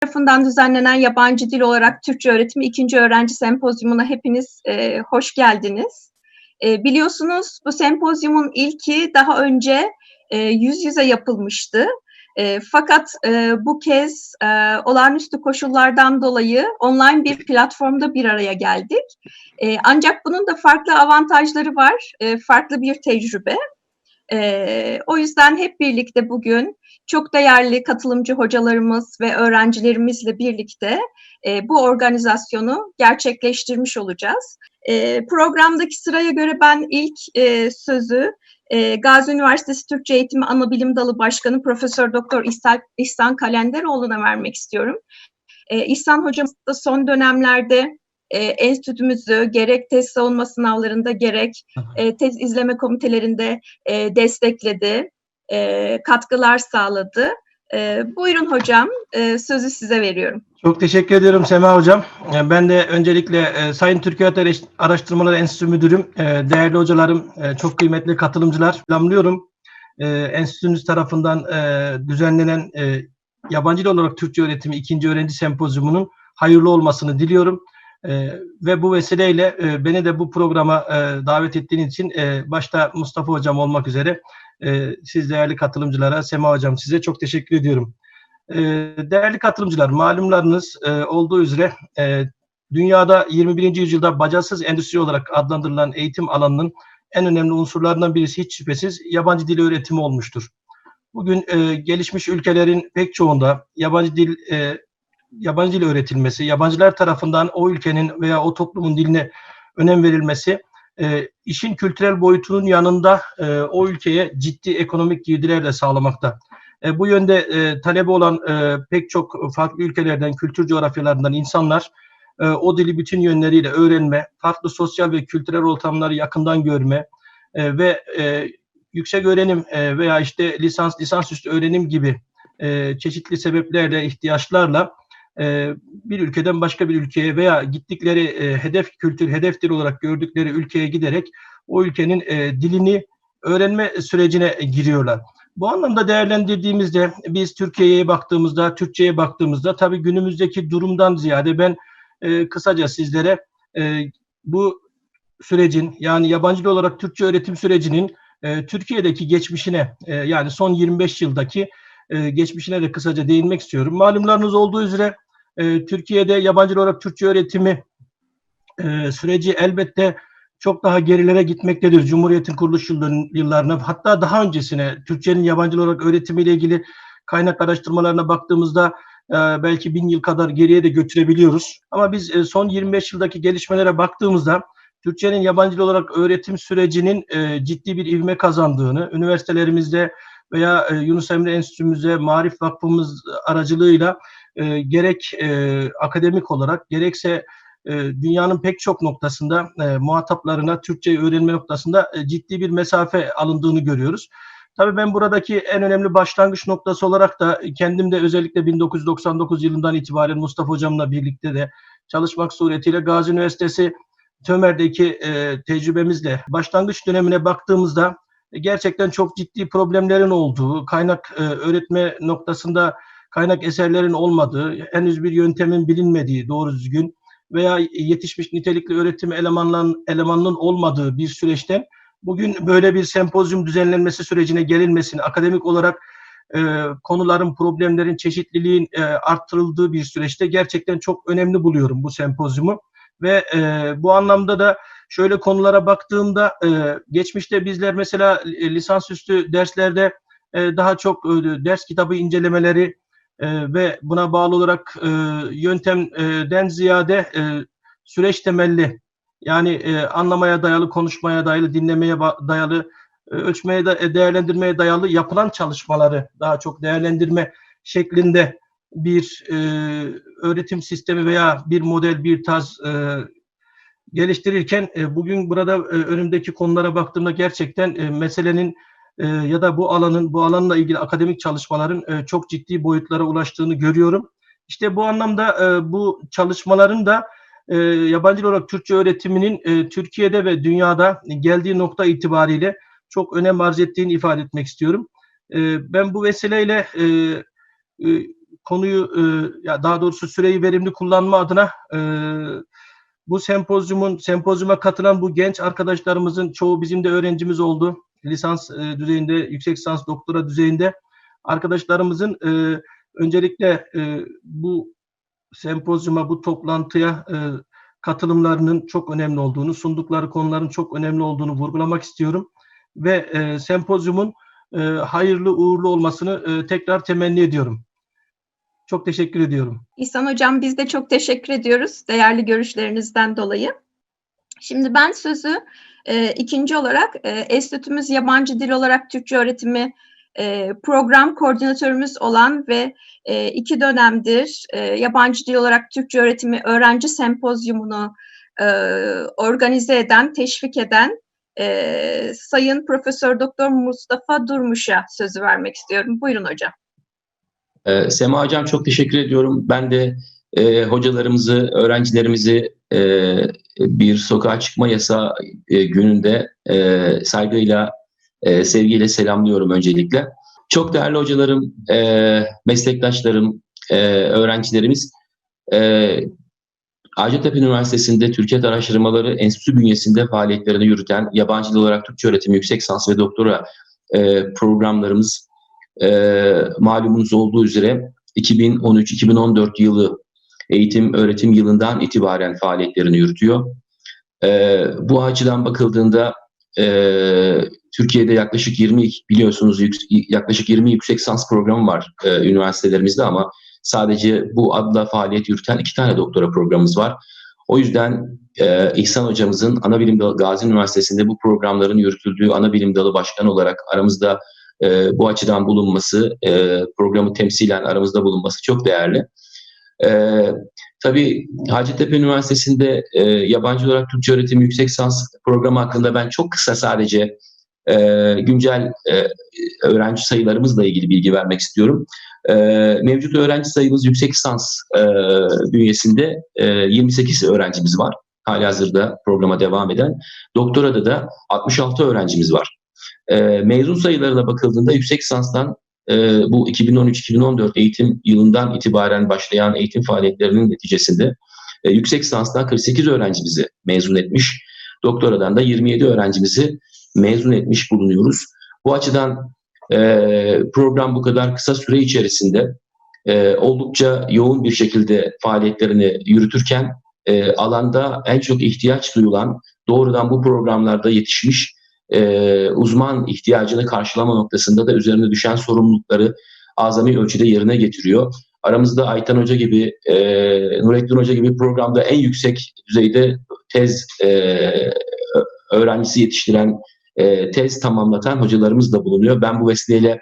tarafından düzenlenen yabancı dil olarak Türkçe öğretimi ikinci öğrenci sempozyumuna hepiniz e, hoş geldiniz. E, biliyorsunuz bu sempozyumun ilki daha önce e, yüz yüze yapılmıştı. E, fakat e, bu kez e, olağanüstü koşullardan dolayı online bir platformda bir araya geldik. E, ancak bunun da farklı avantajları var, e, farklı bir tecrübe. E, o yüzden hep birlikte bugün çok değerli katılımcı hocalarımız ve öğrencilerimizle birlikte e, bu organizasyonu gerçekleştirmiş olacağız. E, programdaki sıraya göre ben ilk e, sözü e, Gazi Üniversitesi Türkçe Eğitimi Anabilim Dalı Başkanı Profesör Doktor İhsan, İhsan Kalenderoğlu'na vermek istiyorum. E, İhsan hocamız da son dönemlerde e, enstitümüzü gerek tez savunma sınavlarında gerek e, tez izleme komitelerinde e, destekledi, e, katkılar sağladı. E, buyurun hocam, e, sözü size veriyorum. Çok teşekkür ediyorum Sema Hocam. E, Ben de öncelikle e, Sayın Türkiye Araştırmaları Enstitüsü Müdürüm, e, değerli hocalarım, çok kıymetli katılımcılar selamlıyorum. E, Enstitümüz tarafından düzenlenen yabancı dil olarak Türkçe öğretimi ikinci öğrenci sempozyumunun hayırlı olmasını diliyorum. Ve bu vesileyle beni de bu programa davet ettiğiniz için başta Mustafa Hocam olmak üzere e, siz değerli katılımcılara, Sema Hocam size çok teşekkür ediyorum. E, değerli katılımcılar, malumlarınız e, olduğu üzere e, dünyada 21. yüzyılda bacasız endüstri olarak adlandırılan eğitim alanının en önemli unsurlarından birisi hiç şüphesiz yabancı dil öğretimi olmuştur. Bugün e, gelişmiş ülkelerin pek çoğunda yabancı dil e, yabancı dil öğretilmesi, yabancılar tarafından o ülkenin veya o toplumun diline önem verilmesi e, işin kültürel boyutunun yanında e, o ülkeye ciddi ekonomik girdiler de sağlamakta. E, bu yönde e, talebi olan e, pek çok farklı ülkelerden, kültür coğrafyalarından insanlar e, o dili bütün yönleriyle öğrenme, farklı sosyal ve kültürel ortamları yakından görme e, ve e, yüksek öğrenim e, veya işte lisans, lisansüstü öğrenim gibi e, çeşitli sebeplerle, ihtiyaçlarla bir ülkeden başka bir ülkeye veya gittikleri e, hedef kültür, hedef dil olarak gördükleri ülkeye giderek o ülkenin e, dilini öğrenme sürecine giriyorlar. Bu anlamda değerlendirdiğimizde biz Türkiye'ye baktığımızda, Türkçe'ye baktığımızda tabii günümüzdeki durumdan ziyade ben e, kısaca sizlere e, bu sürecin yani yabancı dil olarak Türkçe öğretim sürecinin e, Türkiye'deki geçmişine e, yani son 25 yıldaki e, geçmişine de kısaca değinmek istiyorum. Malumlarınız olduğu üzere e, Türkiye'de yabancı olarak Türkçe öğretimi e, süreci elbette çok daha gerilere gitmektedir. Cumhuriyet'in kuruluş yıllarına hatta daha öncesine Türkçenin yabancı olarak öğretimiyle ilgili kaynak araştırmalarına baktığımızda e, belki bin yıl kadar geriye de götürebiliyoruz. Ama biz e, son 25 yıldaki gelişmelere baktığımızda Türkçenin yabancı olarak öğretim sürecinin e, ciddi bir ivme kazandığını, üniversitelerimizde veya e, Yunus Emre Enstitümüzde, Marif Vakfımız aracılığıyla e, gerek e, akademik olarak gerekse e, dünyanın pek çok noktasında e, muhataplarına Türkçeyi öğrenme noktasında e, ciddi bir mesafe alındığını görüyoruz. Tabii ben buradaki en önemli başlangıç noktası olarak da kendim de özellikle 1999 yılından itibaren Mustafa Hocam'la birlikte de çalışmak suretiyle Gazi Üniversitesi Tömer'deki e, tecrübemizle başlangıç dönemine baktığımızda gerçekten çok ciddi problemlerin olduğu, kaynak e, öğretme noktasında kaynak eserlerin olmadığı, henüz bir yöntemin bilinmediği doğru düzgün veya yetişmiş nitelikli öğretim elemanların, elemanının olmadığı bir süreçten bugün böyle bir sempozyum düzenlenmesi sürecine gelinmesini, akademik olarak e, konuların, problemlerin, çeşitliliğin e, arttırıldığı bir süreçte gerçekten çok önemli buluyorum bu sempozyumu. Ve e, bu anlamda da şöyle konulara baktığımda e, geçmişte bizler mesela lisansüstü derslerde e, daha çok e, ders kitabı incelemeleri e, ve buna bağlı olarak e, yöntemden ziyade e, süreç temelli yani e, anlamaya dayalı, konuşmaya dayalı, dinlemeye dayalı, e, ölçmeye, da, değerlendirmeye dayalı yapılan çalışmaları daha çok değerlendirme şeklinde bir e, öğretim sistemi veya bir model, bir tarz e, geliştirirken e, bugün burada e, önümdeki konulara baktığımda gerçekten e, meselenin e, ya da bu alanın bu alanla ilgili akademik çalışmaların e, çok ciddi boyutlara ulaştığını görüyorum. İşte bu anlamda e, bu çalışmaların da e, yabancı olarak Türkçe öğretiminin e, Türkiye'de ve dünyada geldiği nokta itibariyle çok önem arz ettiğini ifade etmek istiyorum. E, ben bu vesileyle e, e, konuyu e, ya daha doğrusu süreyi verimli kullanma adına e, bu sempozyumun sempozyuma katılan bu genç arkadaşlarımızın çoğu bizim de öğrencimiz oldu. Lisans e, düzeyinde, yüksek lisans doktora düzeyinde arkadaşlarımızın e, öncelikle e, bu sempozyuma, bu toplantıya e, katılımlarının çok önemli olduğunu, sundukları konuların çok önemli olduğunu vurgulamak istiyorum. Ve e, sempozyumun e, hayırlı uğurlu olmasını e, tekrar temenni ediyorum. Çok teşekkür ediyorum. İhsan Hocam biz de çok teşekkür ediyoruz değerli görüşlerinizden dolayı. Şimdi ben sözü e, ikinci olarak e, Enstitümüz Yabancı Dil olarak Türkçe öğretimi e, program koordinatörümüz olan ve e, iki dönemdir e, yabancı dil olarak Türkçe öğretimi öğrenci sempozyumunu e, organize eden, teşvik eden e, Sayın Profesör Doktor Mustafa Durmuş'a sözü vermek istiyorum. Buyurun hocam. Ee, Sema Hocam çok teşekkür ediyorum. Ben de e, hocalarımızı, öğrencilerimizi e, bir sokağa çıkma yasağı e, gününde e, saygıyla, e, sevgiyle selamlıyorum öncelikle. Çok değerli hocalarım, e, meslektaşlarım, e, öğrencilerimiz, e, Hacettepe Üniversitesi'nde Türkiye Araştırmaları Enstitüsü bünyesinde faaliyetlerini yürüten yabancı dil olarak Türkçe öğretimi, yüksek lisans ve doktora e, programlarımız e, malumunuz olduğu üzere 2013-2014 yılı eğitim öğretim yılından itibaren faaliyetlerini yürütüyor. E, bu açıdan bakıldığında e, Türkiye'de yaklaşık 20 biliyorsunuz yük, yaklaşık 20 yüksek lisans programı var e, üniversitelerimizde ama sadece bu adla faaliyet yürüten iki tane doktora programımız var. O yüzden e, İhsan hocamızın ana bilim dalı Gazi Üniversitesi'nde bu programların yürütüldüğü ana bilim dalı başkanı olarak aramızda e, bu açıdan bulunması, e, programı temsilen aramızda bulunması çok değerli. E, tabii Hacettepe Üniversitesi'nde e, yabancı olarak Türkçe öğretim yüksek lisans programı hakkında ben çok kısa sadece e, güncel e, öğrenci sayılarımızla ilgili bilgi vermek istiyorum. E, mevcut öğrenci sayımız yüksek lisans e, bünyesinde e, 28 öğrencimiz var. Hali hazırda programa devam eden. Doktorada da 66 öğrencimiz var. E, mezun sayılarına bakıldığında yüksek lisanstan e, bu 2013-2014 eğitim yılından itibaren başlayan eğitim faaliyetlerinin neticesinde e, yüksek lisanstan 48 öğrencimizi mezun etmiş. Doktoradan da 27 öğrencimizi mezun etmiş bulunuyoruz. Bu açıdan e, program bu kadar kısa süre içerisinde e, oldukça yoğun bir şekilde faaliyetlerini yürütürken alanda en çok ihtiyaç duyulan doğrudan bu programlarda yetişmiş e, uzman ihtiyacını karşılama noktasında da üzerine düşen sorumlulukları azami ölçüde yerine getiriyor. Aramızda Aytan Hoca gibi, e, Nurettin Hoca gibi programda en yüksek düzeyde tez e, öğrencisi yetiştiren, e, tez tamamlatan hocalarımız da bulunuyor. Ben bu vesileyle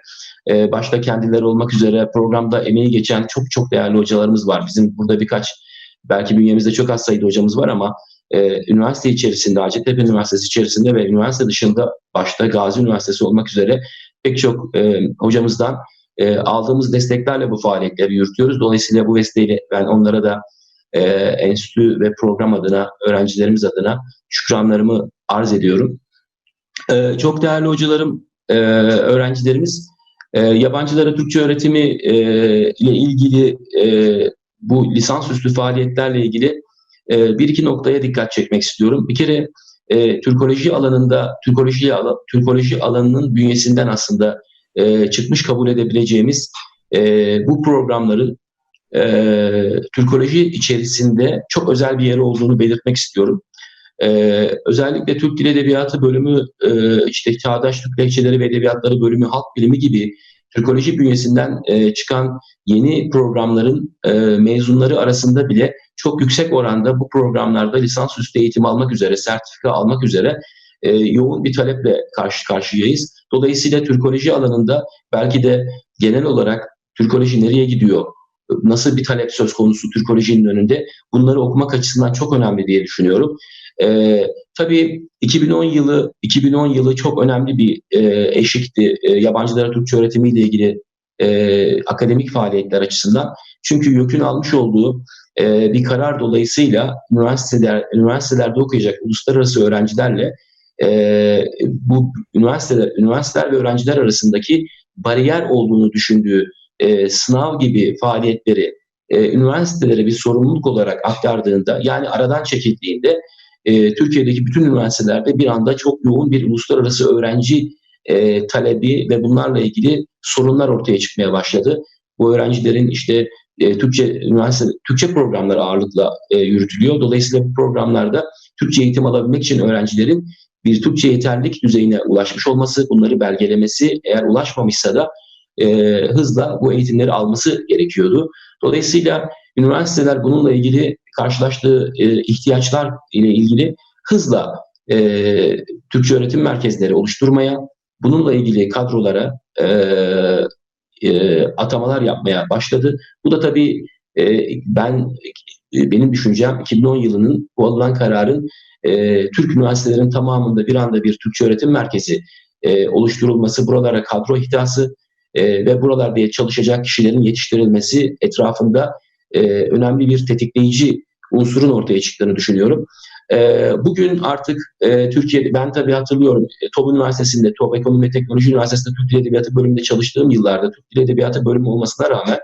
e, başta kendileri olmak üzere programda emeği geçen çok çok değerli hocalarımız var. Bizim burada birkaç, belki bünyemizde çok az sayıda hocamız var ama e, üniversite içerisinde, Hacettepe Üniversitesi içerisinde ve üniversite dışında başta Gazi Üniversitesi olmak üzere pek çok e, hocamızdan e, aldığımız desteklerle bu faaliyetleri yürütüyoruz. Dolayısıyla bu vesileyle ben onlara da e, enstitü ve program adına, öğrencilerimiz adına şükranlarımı arz ediyorum. E, çok değerli hocalarım, e, öğrencilerimiz, e, yabancılara Türkçe öğretimi e, ile ilgili e, bu lisansüstü faaliyetlerle ilgili e, bir iki noktaya dikkat çekmek istiyorum. Bir kere e, Türkoloji alanında, Türkoloji, Türkoloji alanının bünyesinden aslında e, çıkmış kabul edebileceğimiz e, bu programları e, Türkoloji içerisinde çok özel bir yeri olduğunu belirtmek istiyorum. Ee, özellikle Türk Dil Edebiyatı bölümü, e, işte Çağdaş Türk Lehçeleri ve Edebiyatları bölümü, Halk Bilimi gibi Türkoloji bünyesinden e, çıkan yeni programların e, mezunları arasında bile çok yüksek oranda bu programlarda lisansüstü eğitim almak üzere, sertifika almak üzere e, yoğun bir taleple karşı karşıyayız. Dolayısıyla Türkoloji alanında belki de genel olarak Türkoloji nereye gidiyor, nasıl bir talep söz konusu Türkolojinin önünde bunları okumak açısından çok önemli diye düşünüyorum. E, tabii 2010 yılı 2010 yılı çok önemli bir e, eşikti e, yabancılara Türkçe öğretimiyle ilgili e, akademik faaliyetler açısından. Çünkü YÖK'ün almış olduğu e, bir karar dolayısıyla üniversiteler üniversitelerde okuyacak uluslararası öğrencilerle e, bu üniversiteler üniversiteler ve öğrenciler arasındaki bariyer olduğunu düşündüğü e, sınav gibi faaliyetleri üniversitelere bir sorumluluk olarak aktardığında yani aradan çekildiğinde Türkiye'deki bütün üniversitelerde bir anda çok yoğun bir uluslararası öğrenci e, talebi ve bunlarla ilgili sorunlar ortaya çıkmaya başladı. Bu öğrencilerin işte e, Türkçe üniversite Türkçe programları ağırlıkla e, yürütülüyor. Dolayısıyla bu programlarda Türkçe eğitim alabilmek için öğrencilerin bir Türkçe yeterlilik düzeyine ulaşmış olması, bunları belgelemesi, eğer ulaşmamışsa da e, hızla bu eğitimleri alması gerekiyordu. Dolayısıyla üniversiteler bununla ilgili karşılaştığı e, ihtiyaçlar ile ilgili hızla e, Türkçe öğretim merkezleri oluşturmaya, bununla ilgili kadrolara e, e, atamalar yapmaya başladı. Bu da tabii e, ben e, benim düşüncem 2010 yılının bu alınan kararın e, Türk üniversitelerinin tamamında bir anda bir Türkçe öğretim merkezi e, oluşturulması, buralara kadro ihtiyası e, ve buralarda çalışacak kişilerin yetiştirilmesi etrafında e, önemli bir tetikleyici unsurun ortaya çıktığını düşünüyorum. E, bugün artık e, Türkiye'de ben tabii hatırlıyorum e, TOB Üniversitesi'nde, TOB Ekonomi ve Teknoloji Üniversitesi'nde Türk Dil Edebiyatı bölümünde çalıştığım yıllarda Türk Dil Edebiyatı bölümü olmasına rağmen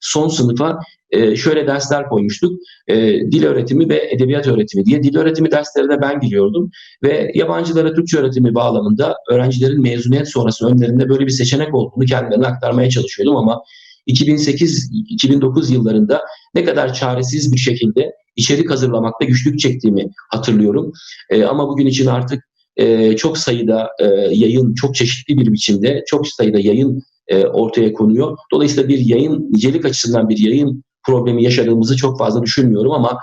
son sınıfa e, şöyle dersler koymuştuk. E, dil öğretimi ve edebiyat öğretimi diye. Dil öğretimi derslerine ben giriyordum ve yabancılara Türkçe öğretimi bağlamında öğrencilerin mezuniyet sonrası önlerinde böyle bir seçenek olduğunu kendilerine aktarmaya çalışıyordum ama 2008-2009 yıllarında ne kadar çaresiz bir şekilde içerik hazırlamakta güçlük çektiğimi hatırlıyorum. E, ama bugün için artık e, çok sayıda e, yayın, çok çeşitli bir biçimde çok sayıda yayın e, ortaya konuyor. Dolayısıyla bir yayın, nicelik açısından bir yayın problemi yaşadığımızı çok fazla düşünmüyorum ama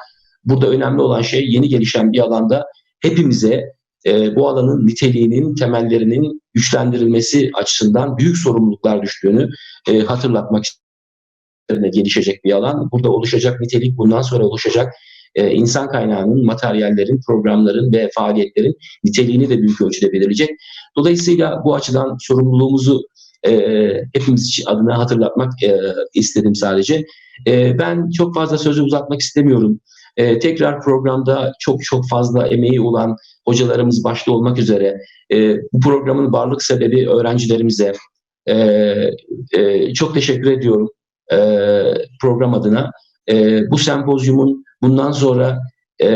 burada önemli olan şey yeni gelişen bir alanda hepimize e, bu alanın niteliğinin, temellerinin güçlendirilmesi açısından büyük sorumluluklar düştüğünü e, hatırlatmak üzerine gelişecek bir alan. Burada oluşacak nitelik, bundan sonra oluşacak e, insan kaynağının, materyallerin, programların ve faaliyetlerin niteliğini de büyük ölçüde belirleyecek. Dolayısıyla bu açıdan sorumluluğumuzu e, hepimiz adına hatırlatmak e, istedim sadece. E, ben çok fazla sözü uzatmak istemiyorum. E, tekrar programda çok çok fazla emeği olan hocalarımız başta olmak üzere e, bu programın varlık sebebi öğrencilerimize e, e, çok teşekkür ediyorum e, program adına. E, bu sempozyumun bundan sonra e,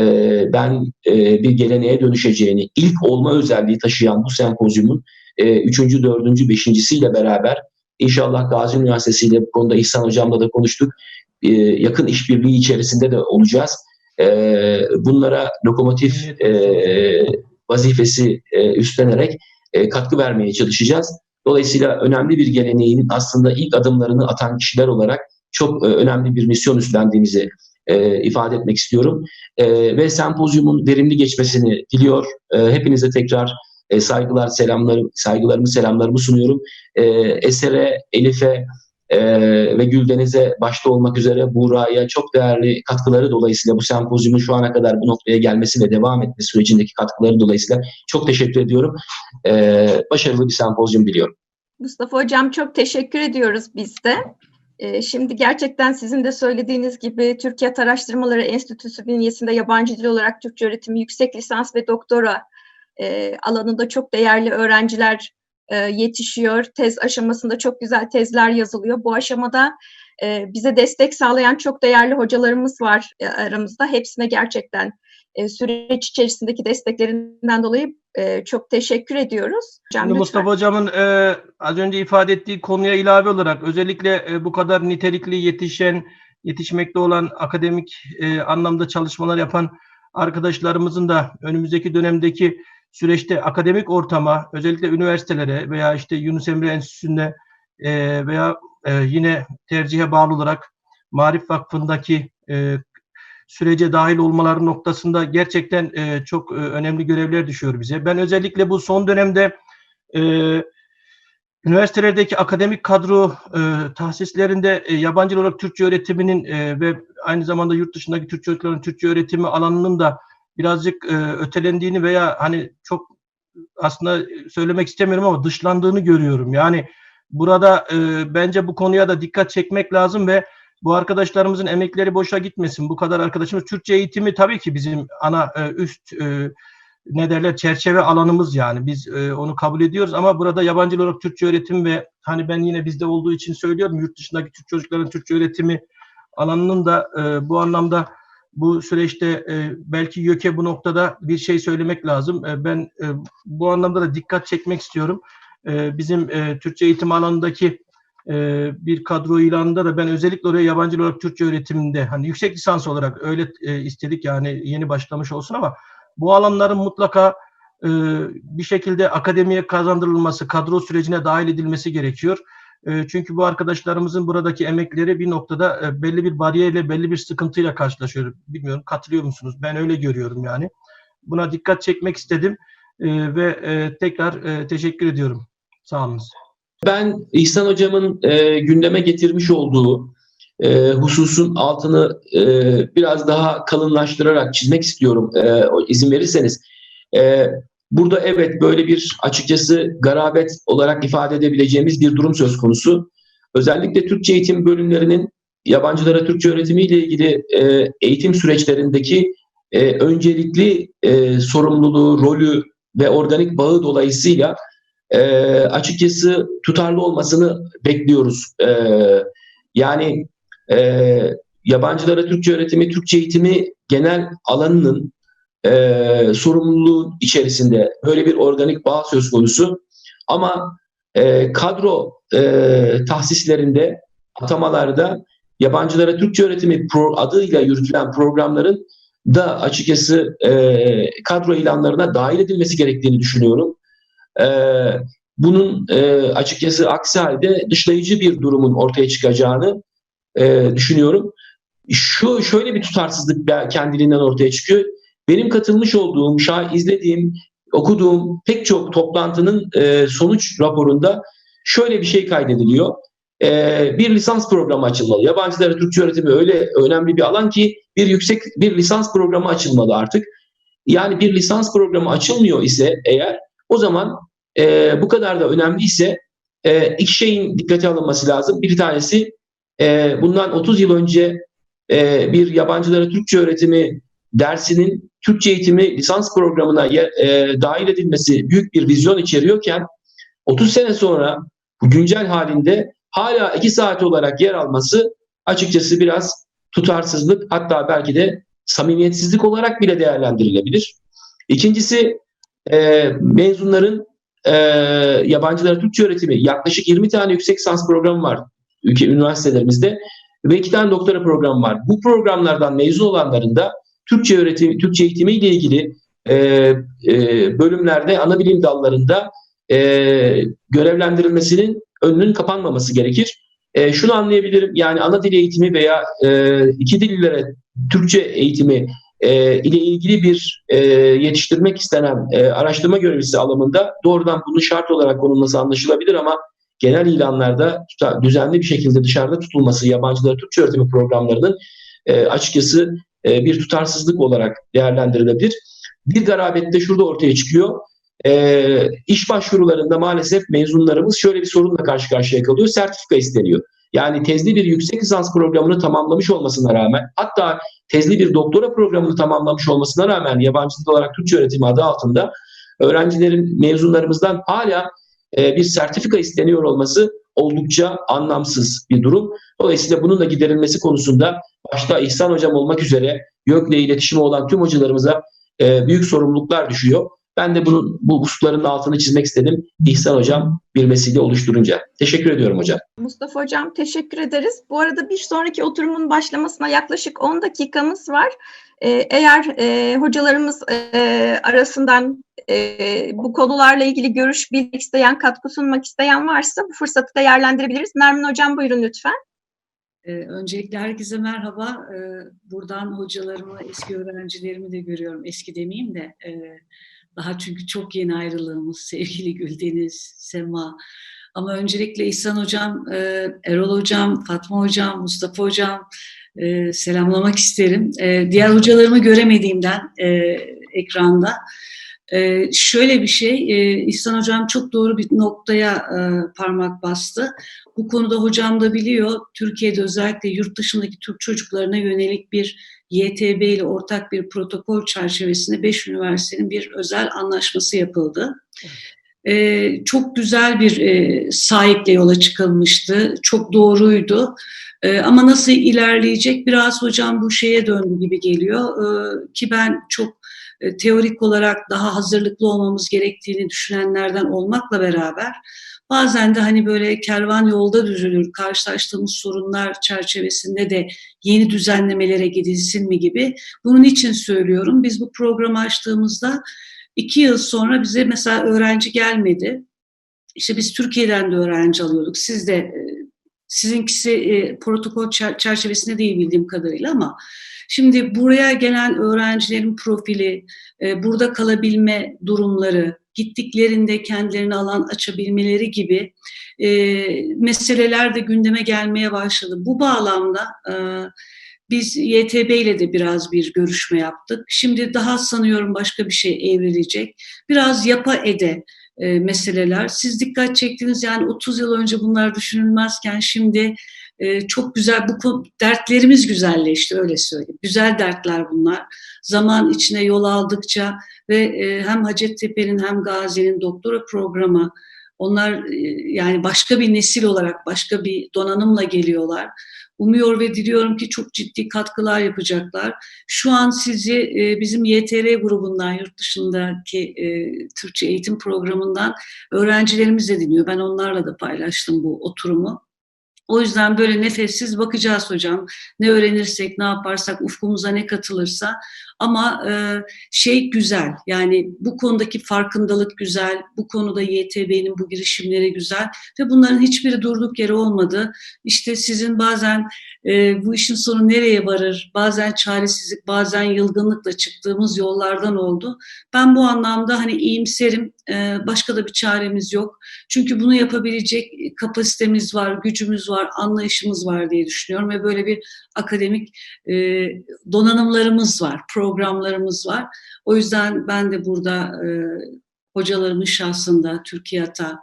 ben e, bir geleneğe dönüşeceğini, ilk olma özelliği taşıyan bu sempozyumun e, üçüncü, dördüncü, beşincisiyle beraber inşallah Gazi Üniversitesi ile bu konuda İhsan Hocam'la da konuştuk. E, yakın işbirliği içerisinde de olacağız. E, bunlara lokomotif e, vazifesi e, üstlenerek e, katkı vermeye çalışacağız. Dolayısıyla önemli bir geleneğin aslında ilk adımlarını atan kişiler olarak çok e, önemli bir misyon üstlendiğimizi e, ifade etmek istiyorum. E, ve sempozyumun verimli geçmesini diliyor. Hepinize tekrar saygılar, selamlarım, saygılarımı, selamlarımı sunuyorum. E, Eser'e, Elif'e e, ve Güldeniz'e başta olmak üzere Buğra'ya çok değerli katkıları dolayısıyla bu sempozyumun şu ana kadar bu noktaya gelmesi ve devam etme sürecindeki katkıları dolayısıyla çok teşekkür ediyorum. E, başarılı bir sempozyum diliyorum. Mustafa Hocam çok teşekkür ediyoruz biz de. Ee, Şimdi gerçekten sizin de söylediğiniz gibi Türkiye Araştırmaları Enstitüsü bünyesinde yabancı dil olarak Türkçe öğretimi yüksek lisans ve doktora e, alanında çok değerli öğrenciler e, yetişiyor. Tez aşamasında çok güzel tezler yazılıyor. Bu aşamada e, bize destek sağlayan çok değerli hocalarımız var e, aramızda. Hepsine gerçekten e, süreç içerisindeki desteklerinden dolayı e, çok teşekkür ediyoruz. Hocam, Şimdi lütfen. Mustafa Hocam'ın e, az önce ifade ettiği konuya ilave olarak özellikle e, bu kadar nitelikli yetişen, yetişmekte olan akademik e, anlamda çalışmalar yapan arkadaşlarımızın da önümüzdeki dönemdeki süreçte akademik ortama, özellikle üniversitelere veya işte Yunus Emre Enstitüsü'nde e, veya e, yine tercihe bağlı olarak Marif Vakfı'ndaki e, sürece dahil olmaları noktasında gerçekten e, çok e, önemli görevler düşüyor bize. Ben özellikle bu son dönemde e, üniversitelerdeki akademik kadro e, tahsislerinde e, yabancı olarak Türkçe öğretiminin e, ve aynı zamanda yurt dışındaki Türkçe çocukların Türkçe öğretimi alanının da birazcık e, ötelendiğini veya hani çok aslında söylemek istemiyorum ama dışlandığını görüyorum. Yani burada e, bence bu konuya da dikkat çekmek lazım ve bu arkadaşlarımızın emekleri boşa gitmesin. Bu kadar arkadaşımız Türkçe eğitimi tabii ki bizim ana e, üst e, ne derler çerçeve alanımız yani biz e, onu kabul ediyoruz ama burada yabancı olarak Türkçe öğretim ve hani ben yine bizde olduğu için söylüyorum yurt dışındaki Türk çocukların Türkçe öğretimi alanının da e, bu anlamda bu süreçte e, belki YÖK'e bu noktada bir şey söylemek lazım. E, ben e, bu anlamda da dikkat çekmek istiyorum. E, bizim e, Türkçe eğitim alanındaki e, bir kadro ilanında da ben özellikle oraya yabancı olarak Türkçe öğretiminde hani yüksek lisans olarak öyle e, istedik yani yeni başlamış olsun ama bu alanların mutlaka e, bir şekilde akademiye kazandırılması, kadro sürecine dahil edilmesi gerekiyor. E, çünkü bu arkadaşlarımızın buradaki emekleri bir noktada e, belli bir bariyerle, belli bir sıkıntıyla karşılaşıyor. Bilmiyorum katılıyor musunuz? Ben öyle görüyorum yani. Buna dikkat çekmek istedim e, ve e, tekrar teşekkür ediyorum. Sağ. Ben İhsan Hocam'ın e, gündeme getirmiş olduğu hususun altını biraz daha kalınlaştırarak çizmek istiyorum e, izin verirseniz. Burada evet böyle bir açıkçası garabet olarak ifade edebileceğimiz bir durum söz konusu. Özellikle Türkçe eğitim bölümlerinin yabancılara Türkçe öğretimiyle ilgili e, eğitim süreçlerindeki e, öncelikli e, sorumluluğu, rolü ve organik bağı dolayısıyla e, açıkçası tutarlı olmasını bekliyoruz. E, yani e, yabancılara Türkçe öğretimi, Türkçe eğitimi genel alanının e, sorumluluğu içerisinde böyle bir organik bağ söz konusu. Ama e, kadro e, tahsislerinde, atamalarda yabancılara Türkçe öğretimi pro, adıyla yürütülen programların da açıkçası e, kadro ilanlarına dahil edilmesi gerektiğini düşünüyorum. E, bunun e, açıkçası aksi halde dışlayıcı bir durumun ortaya çıkacağını e, düşünüyorum. Şu şöyle bir tutarsızlık kendiliğinden ortaya çıkıyor. Benim katılmış olduğum, şah izlediğim, okuduğum pek çok toplantının e, sonuç raporunda şöyle bir şey kaydediliyor. E, bir lisans programı açılmalı. Yabancılara Türkçe öğretimi öyle önemli bir alan ki bir yüksek bir lisans programı açılmalı artık. Yani bir lisans programı açılmıyor ise eğer o zaman e, bu kadar da önemli ise e, iki şeyin dikkate alınması lazım. Bir tanesi e, bundan 30 yıl önce e, bir yabancılara Türkçe öğretimi dersinin Türkçe eğitimi lisans programına e, dahil edilmesi büyük bir vizyon içeriyorken 30 sene sonra bu güncel halinde hala 2 saat olarak yer alması açıkçası biraz tutarsızlık hatta belki de samimiyetsizlik olarak bile değerlendirilebilir. İkincisi e, mezunların e, yabancılara Türkçe öğretimi yaklaşık 20 tane yüksek lisans programı var ülke üniversitelerimizde ve iki tane doktora programı var. Bu programlardan mezun olanların da Türkçe öğretimi, Türkçe eğitimi ile ilgili e, e, bölümlerde, ana bilim dallarında e, görevlendirilmesinin önünün kapanmaması gerekir. E, şunu anlayabilirim, yani ana dil eğitimi veya e, iki dillere Türkçe eğitimi e, ile ilgili bir e, yetiştirmek istenen e, araştırma görevlisi alımında doğrudan bunu şart olarak konulması anlaşılabilir ama genel ilanlarda düzenli bir şekilde dışarıda tutulması yabancılara Türkçe öğretimi programlarının e, açıkçası e, bir tutarsızlık olarak değerlendirilebilir. Bir garabet de şurada ortaya çıkıyor. E, iş başvurularında maalesef mezunlarımız şöyle bir sorunla karşı karşıya kalıyor. Sertifika isteniyor. Yani tezli bir yüksek lisans programını tamamlamış olmasına rağmen hatta tezli bir doktora programını tamamlamış olmasına rağmen yabancı dil olarak Türkçe öğretimi adı altında öğrencilerin mezunlarımızdan hala bir sertifika isteniyor olması oldukça anlamsız bir durum. Dolayısıyla bunun da giderilmesi konusunda başta İhsan Hocam olmak üzere YÖK'le iletişimi olan tüm hocalarımıza e, büyük sorumluluklar düşüyor. Ben de bunun bu hususların altını çizmek istedim. İhsan Hocam bir vesile oluşturunca. Teşekkür ediyorum hocam. Mustafa Hocam teşekkür ederiz. Bu arada bir sonraki oturumun başlamasına yaklaşık 10 dakikamız var. Ee, eğer e, hocalarımız e, arasından e, bu konularla ilgili görüş bilmek isteyen, katkı sunmak isteyen varsa bu fırsatı değerlendirebiliriz. Nermin Hocam buyurun lütfen. Ee, öncelikle herkese merhaba. Ee, buradan hocalarımı, eski öğrencilerimi de görüyorum. Eski demeyeyim de e, daha çünkü çok yeni ayrılığımız sevgili Güldeniz, Sema. Ama öncelikle İhsan Hocam, e, Erol Hocam, Fatma Hocam, Mustafa Hocam e, selamlamak isterim. E, diğer hocalarımı göremediğimden ekranda Ee, şöyle bir şey, e, İhsan Hocam çok doğru bir noktaya e, parmak bastı. Bu konuda hocam da biliyor, Türkiye'de özellikle yurt dışındaki Türk çocuklarına yönelik bir YTB ile ortak bir protokol çerçevesinde 5 üniversitenin bir özel anlaşması yapıldı. Ee, çok güzel bir e, sahiple yola çıkılmıştı, çok doğruydu. Ee, ama nasıl ilerleyecek biraz hocam bu şeye döndü gibi geliyor Ee, ki ben çok e, teorik olarak daha hazırlıklı olmamız gerektiğini düşünenlerden olmakla beraber bazen de hani böyle kervan yolda düzülür karşılaştığımız sorunlar çerçevesinde de yeni düzenlemelere gidilsin mi gibi. Bunun için söylüyorum biz bu programı açtığımızda iki yıl sonra bize mesela öğrenci gelmedi. İşte biz Türkiye'den de öğrenci alıyorduk. Siz de e, sizinkisi e, protokol çer- çerçevesinde değil bildiğim kadarıyla ama şimdi buraya gelen öğrencilerin profili, e, burada kalabilme durumları, gittiklerinde kendilerine alan açabilmeleri gibi e, meseleler de gündeme gelmeye başladı. Bu bağlamda e, biz YTB ile de biraz bir görüşme yaptık. Şimdi daha sanıyorum başka bir şey evrilecek. Biraz yapa ede e, meseleler. Siz dikkat çektiniz yani 30 yıl önce bunlar düşünülmezken şimdi e, çok güzel bu dertlerimiz güzelleşti öyle söyleyeyim. Güzel dertler bunlar. Zaman içine yol aldıkça ve e, hem Hacettepe'nin hem Gazi'nin doktora programı onlar e, yani başka bir nesil olarak başka bir donanımla geliyorlar. Umuyor ve diliyorum ki çok ciddi katkılar yapacaklar. Şu an sizi e, bizim YTR grubundan, yurt dışındaki e, Türkçe eğitim programından öğrencilerimiz de dinliyor. Ben onlarla da paylaştım bu oturumu. O yüzden böyle nefessiz bakacağız hocam. Ne öğrenirsek, ne yaparsak, ufkumuza ne katılırsa. Ama e, şey güzel, yani bu konudaki farkındalık güzel, bu konuda YTB'nin bu girişimleri güzel ve bunların hiçbiri durduk yere olmadı. İşte sizin bazen e, bu işin sonu nereye varır, bazen çaresizlik, bazen yılgınlıkla çıktığımız yollardan oldu. Ben bu anlamda hani iyimserim, e, başka da bir çaremiz yok. Çünkü bunu yapabilecek kapasitemiz var, gücümüz var, anlayışımız var diye düşünüyorum ve böyle bir akademik e, donanımlarımız var, programlarımız var. O yüzden ben de burada e, hocalarımın şahsında TÜRKİAD'a,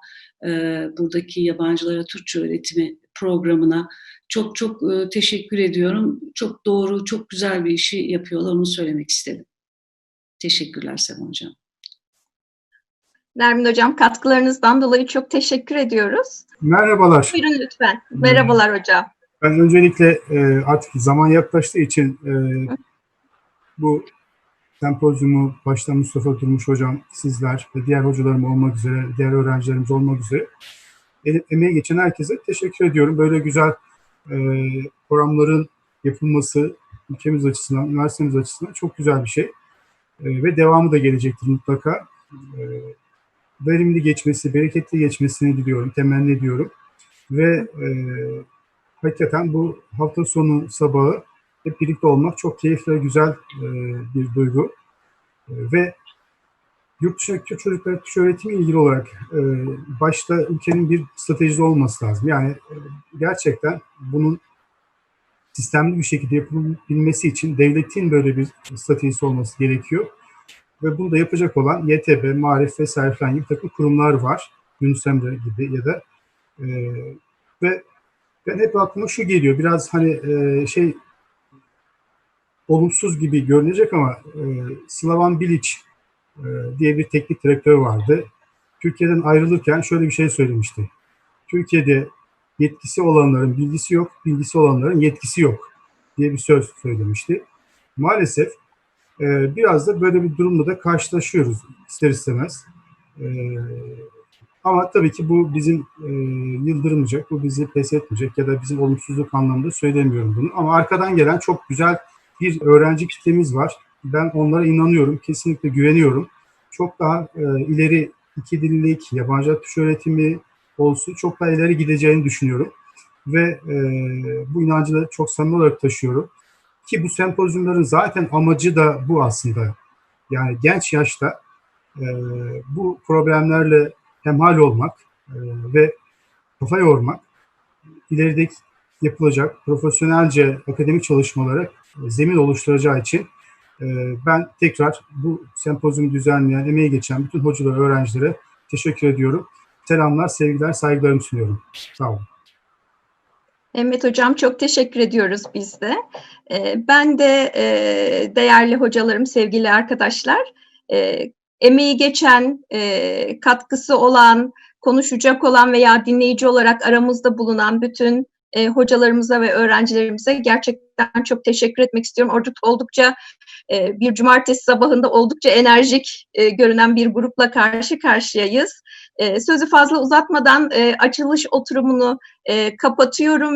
e, buradaki yabancılara Türkçe öğretimi programına çok çok e, teşekkür ediyorum. Çok doğru, çok güzel bir işi yapıyorlar, onu söylemek istedim. Teşekkürler Sema Hocam. Nermin Hocam katkılarınızdan dolayı çok teşekkür ediyoruz. Merhabalar. Buyurun lütfen. Merhabalar hocam. Ben öncelikle e, artık zaman yaklaştığı için e, bu sempozyumu başta Mustafa Durmuş hocam, sizler ve diğer hocalarım olmak üzere, diğer öğrencilerimiz olmak üzere emeği geçen herkese teşekkür ediyorum. Böyle güzel e, programların yapılması ülkemiz açısından, üniversitemiz açısından çok güzel bir şey. E, ve devamı da gelecektir mutlaka. E, verimli geçmesi, bereketli geçmesini diliyorum, temenni ediyorum. Ve e, hakikaten bu hafta sonu sabahı hep birlikte olmak çok keyifli ve güzel e, bir duygu. E, ve yurt dışındaki çocuklara Türkçe öğretimi ilgili olarak e, başta ülkenin bir stratejisi olması lazım. Yani e, gerçekten bunun sistemli bir şekilde yapılabilmesi için devletin böyle bir stratejisi olması gerekiyor. Ve bunu da yapacak olan YTB, Marif vesaire falan gibi takım kurumlar var. Yunus Emre gibi ya da e, ve ben hep aklıma şu geliyor. Biraz hani e, şey olumsuz gibi görünecek ama e, Slavan Bilic e, diye bir teknik direktör vardı. Türkiye'den ayrılırken şöyle bir şey söylemişti. Türkiye'de yetkisi olanların bilgisi yok, bilgisi olanların yetkisi yok diye bir söz söylemişti. Maalesef e, biraz da böyle bir durumla da karşılaşıyoruz ister istemez. E, ama tabii ki bu bizim e, yıldırmayacak, bu bizi pes etmeyecek ya da bizim olumsuzluk anlamında söylemiyorum bunu. Ama arkadan gelen çok güzel bir öğrenci kitlemiz var. Ben onlara inanıyorum, kesinlikle güveniyorum. Çok daha e, ileri iki dillik, yabancı Türkçe öğretimi olsun çok daha ileri gideceğini düşünüyorum. Ve e, bu inancı da çok samimi olarak taşıyorum. Ki bu sempozyumların zaten amacı da bu aslında. Yani genç yaşta e, bu problemlerle hemhal olmak e, ve kafa yormak, ileride yapılacak profesyonelce akademik çalışmalara zemin oluşturacağı için E, ben tekrar bu sempozyumu düzenleyen, emeği geçen bütün hocalara, öğrencilere teşekkür ediyorum. Selamlar, sevgiler, saygılarımı sunuyorum. Sağ olun. Mehmet Hocam çok teşekkür ediyoruz biz de. Ee, Ben de e, değerli hocalarım, sevgili arkadaşlar, e, emeği geçen, e, katkısı olan, konuşacak olan veya dinleyici olarak aramızda bulunan bütün hocalarımıza ve öğrencilerimize gerçekten çok teşekkür etmek istiyorum. Olduk- Oldukça bir cumartesi sabahında oldukça enerjik görünen bir grupla karşı karşıyayız. E, Sözü fazla uzatmadan açılış oturumunu kapatıyorum